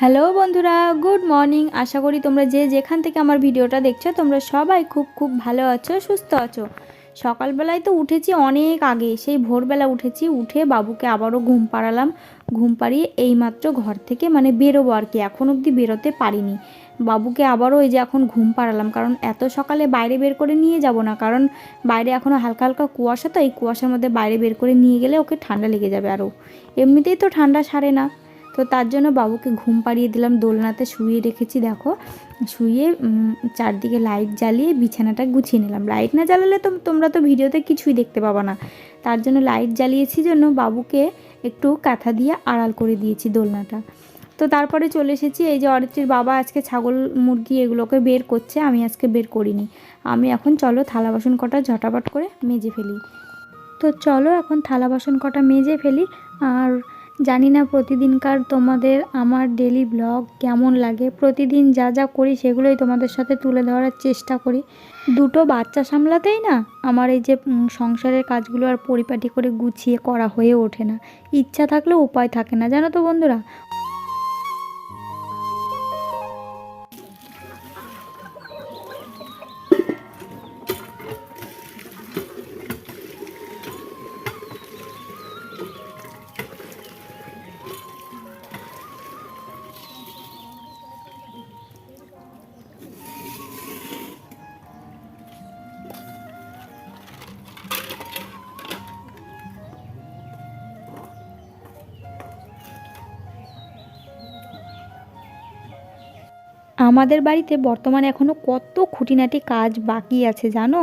Hello বন্ধুরা, good morning. আশা করি তোমরা যে যেখান থেকে আমার ভিডিওটা দেখছ, তোমরা সবাই খুব খুব ভালো আছো, সুস্থ আছো। সকালবেলায় তো উঠেছি অনেক আগে। সেই ভোরবেলা উঠেছি, উঠে বাবুকে আবারও ঘুম পাড়ালাম। ঘুম পাড়িয়ে এইমাত্র ঘর থেকে মানে বেরোবো আর কি, এখন অবধি বেরোতে পারিনি। বাবুকে আবারও এই যে এখন ঘুম পাড়ালাম, কারণ এত সকালে বাইরে বের করে নিয়ে যাব না, কারণ বাইরে এখনও হালকা হালকা কুয়াশা, তো এই কুয়াশার মধ্যে বাইরে বের করে নিয়ে গেলে ওকে ঠান্ডা লেগে যাবে আরও। এমনিতেই তো ঠান্ডা সারে না। তো তার জন্য বাবুকে ঘুম পাড়িয়ে দিলাম, দোলনাতে শুয়ে রেখেছি, দেখো। শুয়ে চারদিকে লাইট জ্বালিয়ে বিছানাটা গুছিয়ে নিলাম। লাইট না জ্বালালে তো তোমরা তো ভিডিওতে কিছুই দেখতে পাবা না। তার জন্য লাইট জ্বালিয়েছি জন্য বাবুকে একটু কাঁথা দিয়ে আড়াল করে দিয়েছি দোলনাটা। তো তারপরে চলে এসেছি, এই যে অরিত্রীর বাবা আজকে ছাগল মুরগি এগুলোকে বের করছে, আমি আজকে বের করিনি। আমি এখন চলো থালা বাসন কটা ঝটাপট করে মেজে ফেলি। তো চলো এখন থালা বাসন কটা মেজে ফেলি, আর জানি না প্রতিদিনকার তোমাদের আমার ডেলি ব্লগ কেমন লাগে। প্রতিদিন যা যা করি সেগুলোই তোমাদের সাথে তুলে ধরার চেষ্টা করি। দুটো বাচ্চা সামলাতেই না আমার এই যে সংসারের কাজগুলো আর পরিপাটি করে গুছিয়ে করা হয়ে ওঠে না। ইচ্ছা থাকলে উপায় থাকে না। জানো তো বন্ধুরা আমাদের বাড়িতে বর্তমানে এখনও কত খুঁটিনাটি কাজ বাকি আছে জানো?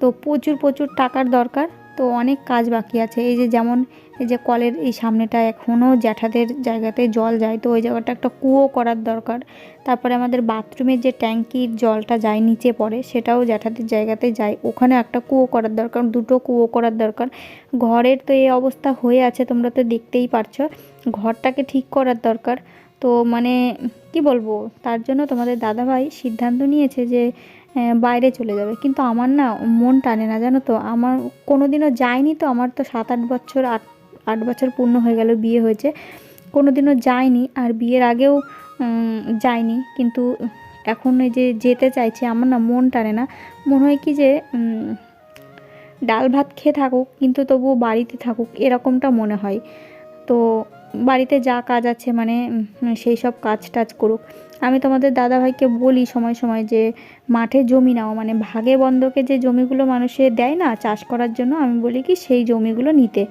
তো প্রচুর প্রচুর টাকার দরকার, তো অনেক কাজ বাকি আছে। এই যে যেমন, এই যে কলের এই সামনেটা এখনও জ্যাঠাদের জায়গাতে জল যায়, তো ওই জায়গাটা একটা কুয়ো করার দরকার। তারপরে আমাদের বাথরুমের যে ট্যাঙ্কির জলটা যায়, নিচে পড়ে, সেটাও জ্যাঠাদের জায়গাতে যায়। ওখানে একটা কুয়ো করার দরকার, দুটো কুয়ো করার দরকার। ঘরের তো এই অবস্থা হয়ে আছে, তোমরা তো দেখতেই পারছ। ঘরটাকে ঠিক করার দরকার। তো মানে কি বলব, তার জন্য তোমাদের দাদাভাই সিদ্ধান্ত নিয়েছে যে বাইরে চলে যাবে। কিন্তু আমার না মন টানে না, জানো তো? আমার কোনো দিনও যায়নি তো, আমার তো সাত আট বছর, আট আট বছর পূর্ণ হয়ে গেল বিয়ে হয়েছে। কোনো দিনও যায়নি, আর বিয়ের আগেও যায়নি। কিন্তু এখন এই যে যেতে চাইছে, আমার না মন টানে না। মনে হয় কি যে ডাল ভাত খেয়ে থাকুক, কিন্তু তবুও বাড়িতে থাকুক, এরকমটা মনে হয়। তো বাড়িতে যা কাজ আছে মানে সেই সব কাজ টাজ করুক। আমি তোমাদের দাদাভাইকে বলি সময় সময় যে, মাঠে জমি নাও। মানে ভাগে বন্ধকে যে জমিগুলো মানুষে দেয় না চাষ করার জন্য, আমি বলি কি সেই জমিগুলো নিতে।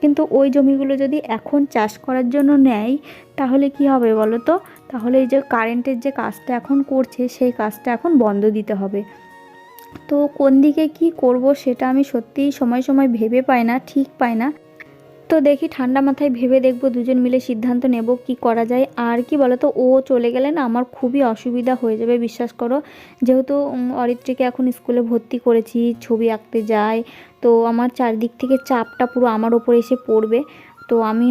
কিন্তু ওই জমিগুলো যদি এখন চাষ করার জন্য নেয়, তাহলে কি হবে বলো তো? তাহলে এই যে কারেন্টের যে কাজটা এখন করছে, সেই কাজটা এখন বন্ধ দিতে হবে। তো কোন দিকে কি করব সেটা আমি সত্যিই সময় সময় ভেবে পাই না, ঠিক পাই না। তো দেখি ঠান্ডা মাথায় ভেবে দেখব দুজন মিলে সিদ্ধান্ত নেব কি করা যায়। আর কি বলতো, ও চলে গেলে না আমার খুবই অসুবিধা হয়ে যাবে, বিশ্বাস করো। যেহেতু অরিত্রীকে এখন স্কুলে ভর্তি করেছি, ছবি আঁকতে যায়, তো আমার চারদিক থেকে চাপটা পুরো আমার ওপর এসে পড়বে। তো আমি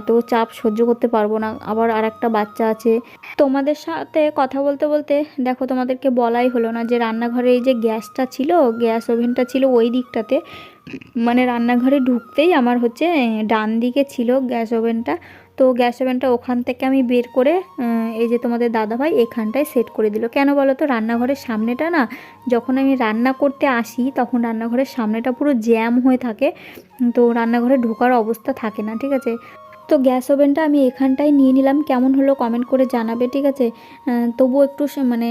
এত চাপ সহ্য করতে পারব না। আবার আর একটা বাচ্চা আছে। তোমাদের সাথে কথা বলতে বলতে, দেখো তোমাদেরকে বলাই হলো না যে রান্নাঘরে এই যে গ্যাসটা ছিল, গ্যাস ওভেনটা ছিল ওই দিকটাতে। মানে রান্নাঘরে ঢুকতেই আমার হচ্ছে ডান দিকে ছিল গ্যাস ওভেনটা। তো গ্যাস ওভেনটা ওখান থেকে আমি বের করে এই যে তোমাদের দাদাভাই এখানটায় সেট করে দিল। কেন বলো তো? রান্নাঘরের সামনেটা না, যখন আমি রান্না করতে আসি, তখন রান্নাঘরের সামনেটা পুরো জ্যাম হয়ে থাকে। তো রান্নাঘরে ঢোকার অবস্থা থাকে না, ঠিক আছে? তো গ্যাস ওভেনটা আমি এখানটায় নিয়ে নিলাম। কেমন হলো কমেন্ট করে জানাবে, ঠিক আছে? তবুও একটু মানে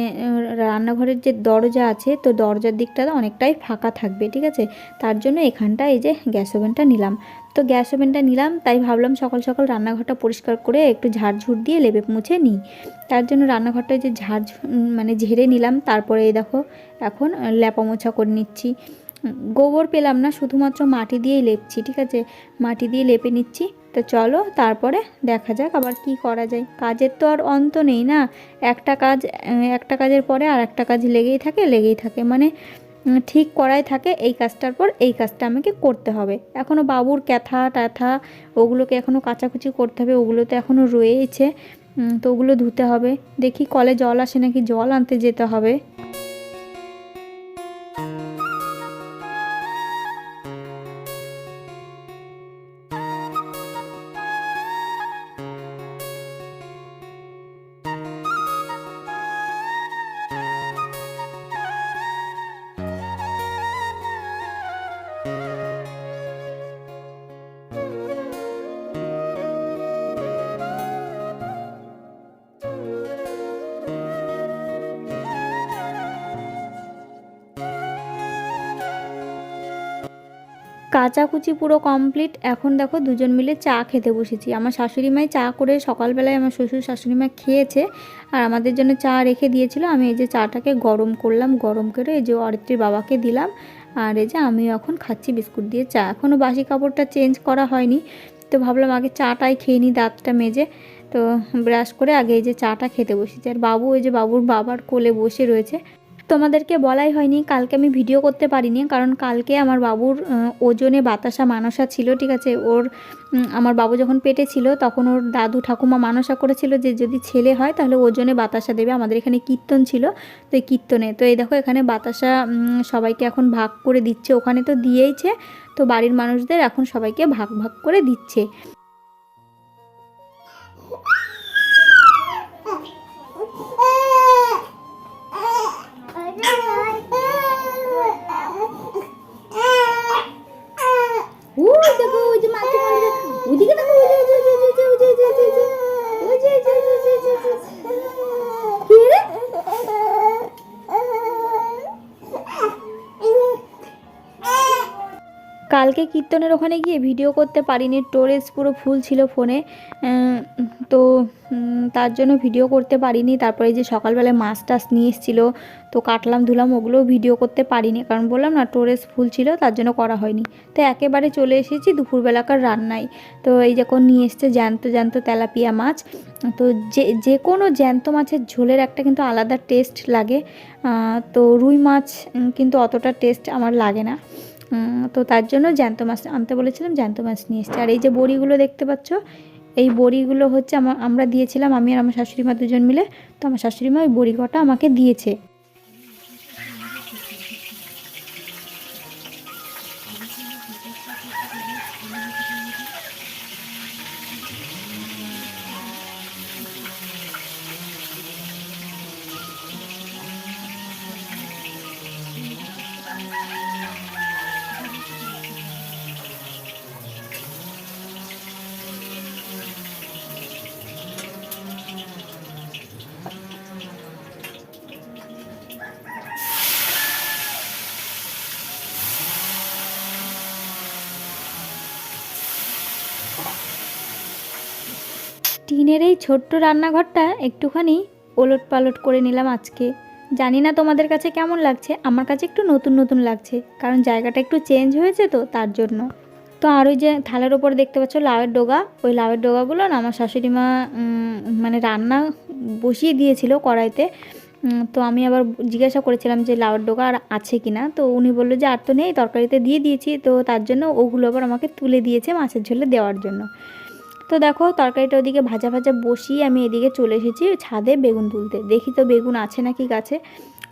রান্নাঘরের যে দরজা আছে, তো দরজার দিকটা অনেকটাই ফাঁকা থাকবে, ঠিক আছে? তার জন্য এখানটা এই যে গ্যাস ওভেনটা নিলাম। তো গ্যাস ওভেনটা নিলাম, তাই ভাবলাম সকাল সকাল রান্নাঘরটা পরিষ্কার করে একটু ঝাড়ঝুড় দিয়ে লেবে মুছে নিই। তার জন্য রান্নাঘরটা যে ঝাড় মানে ঝেড়ে নিলাম। তারপরে এই দেখো, এখন লেপা মোছা করে নিচ্ছি। গোবর পেলাম না, শুধুমাত্র মাটি দিয়েই লেপছি, ঠিক আছে? মাটি দিয়ে লেপে নিচ্ছি। তো চলো তারপরে দেখা যাক আবার কি করা যায়। কাজের তো আর অন্ত নেই না। একটা কাজ একটা কাজের পরে আর একটা কাজ লেগেই থাকে লেগেই থাকে। মানে ঠিক করাই থাকে এই কাজটার পর এই কাজটা আমাকে করতে হবে। এখনও বাবুর ক্যাথা ট্যাথা ওগুলোকে এখনও কাচাকুচি করতে হবে ওগুলো তো এখনও উম, তো ওগুলো ধুতে হবে। দেখি কলে জল আসে নাকি? জল আনতে যেতে হবে। কাচাকুচি পুরো কমপ্লিট এখন দেখো দুজন মিলে চা খেতে বসেছি। আমার শাশুড়ি মাই চা করে সকালবেলায় আমার শ্বশুর শাশুড়ি মা খেয়েছে আর আমাদের জন্য চা রেখে দিয়েছিল। আমি এই যে চাটাকে গরম করলাম, গরম করে এই যে অরিত্রীর বাবাকে দিলাম। আর এই যে আমিও এখন খাচ্ছি বিস্কুট দিয়ে চা। এখনও বাসি কাপড়টা চেঞ্জ করা হয়নি। তো ভাবলাম আগে চাটাই খেয়ে নিই দাঁতটা মেজে। তো ব্রাশ করে আগে এই যে চাটা খেতে বসেছি। আর বাবু এই যে বাবুর বাবার কোলে বসে রয়েছে। তোমাদেরকে বলাই হয়নি, কালকে আমি ভিডিও করতে পারিনি, কারণ কালকে আমার বাবুর ওজনে বাতাসা মানসা ছিল, ঠিক আছে? ওর আমার বাবু যখন পেটে ছিল, তখন ওর দাদু ঠাকুমা মানসা করেছিল যে যদি ছেলে হয়, তাহলে ওজনে বাতাসা দেবে। আমাদের এখানে কীর্তন ছিল, তো এই কীর্তনে। তো এই দেখো, এখানে বাতাসা সবাইকে এখন ভাগ করে দিচ্ছে। ওখানে তো দিয়েইছে, তো বাড়ির মানুষদের এখন সবাইকে ভাগ ভাগ করে দিচ্ছে। কালকে কীর্তনের ওখানে গিয়ে ভিডিও করতে পারিনি, স্টোরেজ পুরো ফুল ছিল ফোনে। তো তার জন্য ভিডিও করতে পারিনি। তারপরে যে সকালবেলায় মাছ টাছ নিয়ে এসেছিল, তো কাটলাম ধুলাম, ওগুলোও ভিডিও করতে পারিনি। কারণ বললাম না, স্টোরেজ ফুল ছিল, তার জন্য করা হয়নি। তো একেবারে চলে এসেছি দুপুরবেলাকার রান্নায়। তো এই যখন নিয়ে এসছে জ্যান্ত জ্যান্ত তেলাপিয়া মাছ। তো যে যে কোনো জ্যান্ত মাছের ঝোলের একটা কিন্তু আলাদা টেস্ট লাগে। তো রুই মাছ কিন্তু অতটা টেস্ট আমার লাগে না। তো তার জন্য জ্যান্ত মাছ, আনতে বলেছিলাম জ্যান্ত মাছ নিয়ে এসছে। আর এই যে বড়িগুলো দেখতে পাচ্ছ, এই বড়িগুলো হচ্ছে আমার দিয়েছিলাম, আমি আর আমার শাশুড়ি মা দুজন মিলে, তো আমার শাশুড়ি মা ওই বড়ি কটা আমাকে দিয়েছে। টিনের এই ছোট্ট রান্নাঘরটা একটুখানি ওলট পালট করে নিলাম আজকে। জানি না তোমাদের কাছে কেমন লাগছে, আমার কাছে একটু নতুন নতুন লাগছে, কারণ জায়গাটা একটু চেঞ্জ হয়েছে তো তার জন্য। তো আর ওই যে থালার ওপর দেখতে পাচ্ছ লাউয়ের ডোগা, ওই লাউয়ের ডোগাগুলো না আমার শাশুড়ি মা মানে রান্না বসিয়ে দিয়েছিল কড়াইতে। তো আমি আবার জিজ্ঞাসা করেছিলাম যে লাউয়ের ডোগা আর আছে কি না, তো উনি বলল যে আর তো নেই, তরকারিতে দিয়ে দিয়েছি, তো তার জন্য ওগুলো আবার আমাকে তুলে দিয়েছে মাছের ঝোলে দেওয়ার জন্য। তো দেখো তরকারিটা ওদিকে ভাজা ভাজা বসিয়ে আমি এদিকে চলে এসেছি ছাদে বেগুন তুলতে। দেখি তো বেগুন আছে নাকি গাছে।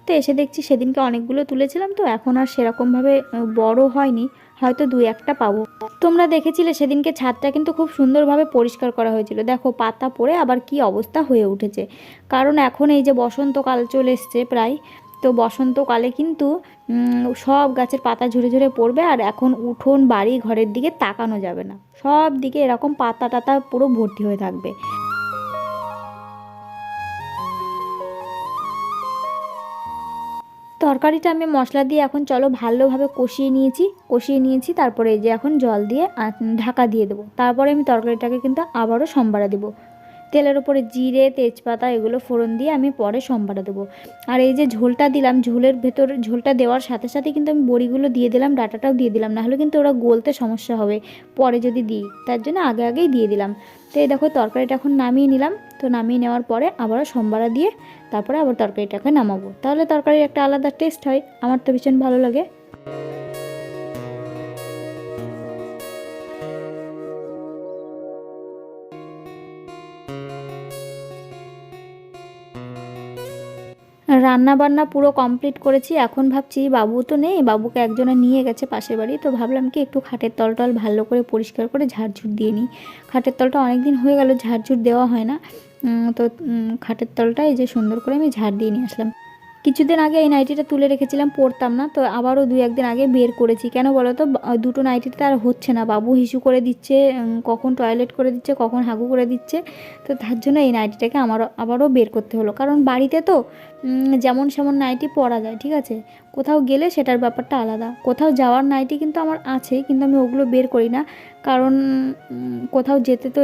তো এসে দেখছি সেদিনকে অনেকগুলো তুলেছিলাম, তো এখন আর সেরকমভাবে বড় হয়নি, হয়তো দুই একটা পাবো। তোমরা দেখেছিলে সেদিনকে ছাদটা কিন্তু খুব সুন্দরভাবে পরিষ্কার করা হয়েছিল। দেখো পাতা পড়ে আবার কি অবস্থা হয়ে উঠেছে। কারণ এখন এই যে বসন্তকাল চলে এসছে প্রায় তো বসন্তকালে কিন্তু সব গাছের পাতা ঝরে ঝরে পড়বে আর এখন উঠোন, বাড়ি, ঘরের দিকে তাকানো যাবে না। সব দিকে এরকম পাতা টাতা পুরো ভর্তি হয়ে থাকবে। তরকারিটা আমি মশলা দিয়ে এখন চলো ভালোভাবে কষিয়ে নিয়েছি কষিয়ে নিয়েছি, তারপরে এই যে এখন জল দিয়ে ঢাকা দিয়ে দেবো। তারপরে আমি তরকারিটাকে কিন্তু আবারও সম্বারা দেবো। তেলের ওপরে জিরে, তেজপাতা, এগুলো ফোড়ন দিয়ে আমি পরে সম্বারে দেবো। আর এই যে ঝোলটা দিলাম, ঝোলের ভেতর ঝোলটা দেওয়ার সাথে সাথে কিন্তু আমি বড়িগুলো দিয়ে দিলাম, ডাটাটাও দিয়ে দিলাম, নাহলে কিন্তু ওরা গলতে সমস্যা হবে। পরে যদি দিই, তার জন্য আগে আগেই দিয়ে দিলাম। তো এই দেখো তরকারিটা এখন নামিয়ে নিলাম। তো নামিয়ে নেওয়ার পরে আবারও সম্বারা দিয়ে তারপরে আবার তরকারিটাকে নামাবো। তাহলে তরকারির একটা আলাদা টেস্ট হয়। আমার তো ভীষণ ভালো লাগে। রান্না বান্না পুরো কমপ্লিট করেছি, এখন ভাবছি বাবু তো নেই, বাবুকে একজনে নিয়ে গেছে পাশের বাড়ি, তো ভাবলাম কি একটু খাটের তল টল ভালো করে পরিষ্কার করে ঝাড়ঝুট দিয়ে নিই। খাটের তলটা অনেক দিন হয়ে গেল, ঝাড়ঝুট দেওয়া হয় না তো খাটের তলটা এই যে সুন্দর করে আমি ঝাড় দিয়ে নিয়ে আসলাম। কিছুদিন আগে এই নাইটিটা তুলে রেখেছিলাম, পরতাম না, তো আবারও দু একদিন আগে বের করেছি। কেন বলো তো দুটো নাইটিতে আর হচ্ছে না। বাবু হিসু করে দিচ্ছে কখন টয়লেট করে দিচ্ছে, কখন হাগু করে দিচ্ছে, তো তার জন্য এই নাইটিটাকে আমারও আবারও বের করতে হলো। কারণ বাড়িতে তো যেমন সেমন নাইটি পরা যায়, ঠিক আছে? কোথাও গেলে সেটার ব্যাপারটা আলাদা। কোথাও যাওয়ার নাইটি কিন্তু আমার আছে কিন্তু আমি ওগুলো বের করি না। কারণ কোথাও যেতে তো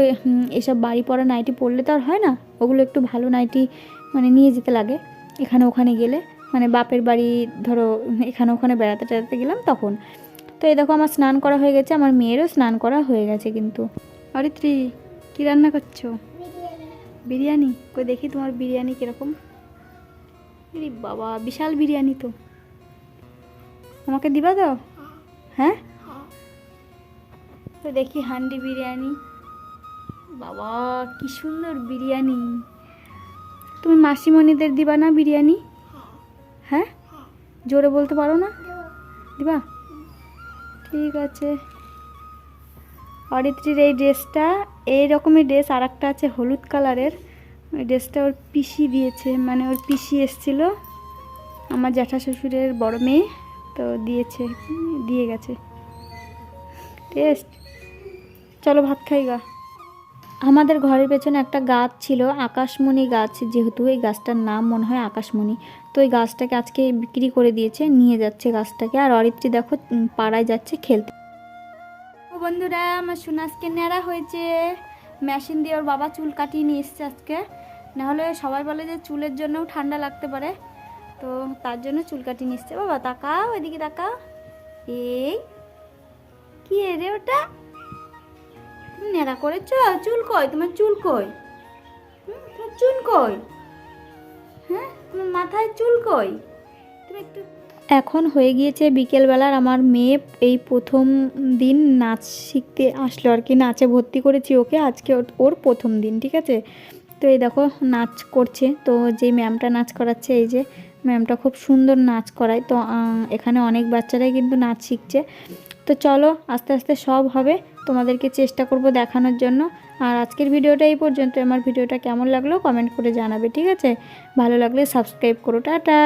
এসব বাড়ি পরা নাইটি পরলে তো আর হয় না। ওগুলো একটু ভালো নাইটি মানে নিয়ে যেতে লাগে। এখানে ওখানে গেলে মানে বাপের বাড়ি, ধরো, এখানে ওখানে বেড়াতে টেড়াতে গেলাম তখন। তো এই দেখো আমার স্নান করা হয়ে গেছে, আমার মেয়েরও স্নান করা হয়ে গেছে কিন্তু। অরিত্রী, কী রান্না করছ? বিরিয়ানি? কই দেখি তোমার বিরিয়ানি কীরকম। বাবা, বিশাল বিরিয়ানি তো। আমাকে দিবা তো? হ্যাঁ? তো দেখি হান্ডি বিরিয়ানি। বাবা, কি সুন্দর বিরিয়ানি। তুমি মাসিমণিদের দিবা না বিরিয়ানি? হ্যাঁ? জোরে বলতে পারো না? দিবা? ঠিক আছে। অরিত্রীর এই ড্রেসটা, এই রকমের ড্রেস আর একটা আছে হলুদ কালারের। ওই ড্রেসটা ওর পিসি দিয়েছে মানে ওর পিসি এসছিল। আমার জ্যাঠা শ্বশুরের বড় মেয়ে, তো দিয়েছে, দিয়ে গেছে। টেস্ট চলো ভাত খাই গা। আমাদের ঘরের পেছনে একটা গাছ ছিল, আকাশমণি গাছ, যেহেতু এই গাছটার নাম মনে হয় আকাশমণি। তো এই গাছটাকে আজকে বিক্রি করে দিয়েছে, নিয়ে যাচ্ছে গাছটাকে। আর অরিত্রী দেখো পাড়ায় যাচ্ছে খেলতে। ও বন্ধুরা, আমার সুনাসকে ন্যাড়া হয়েছে। মেশিন দিয়ে ওর বাবা চুল কাটিয়ে নিয়ে এসছে আজকে। নাহলে সবাই বলে যে চুলের জন্যও ঠান্ডা লাগতে পারে। তো তার জন্য চুল কাটিয়ে নিয়ে বাবা, তাকাও, এদিকে তাকাও। এই, কি রে ওটা? ন্যাড়া করেছ চুল কই? তোমার চুল কই? তোমার চুল কই? হ্যাঁ তোমার মাথায় চুল কই? তুমি একটু এখন হয়ে গিয়েছে বিকেলবেলার আমার মেয়ে এই প্রথম দিন নাচ শিখতে আসলো আর কি। নাচে ভর্তি করেছি ওকে, আজকে ওর প্রথম দিন, ঠিক আছে? তো এই দেখো, নাচ করছে। তো যে ম্যামটা নাচ করাচ্ছে, এই যে ম্যামটা খুব সুন্দর নাচ করায়। তো এখানে অনেক বাচ্চারাই কিন্তু নাচ শিখছে। তো চলো, আস্তে আস্তে সব হবে। তোমাদেরকে চেষ্টা করব দেখানোর জন্য। আর আজকের ভিডিওটা এই পর্যন্ত আমার ভিডিওটা কেমন লাগল কমেন্ট করে জানাবে, ঠিক আছে? ভালো লাগলে সাবস্ক্রাইব করো। টাটা!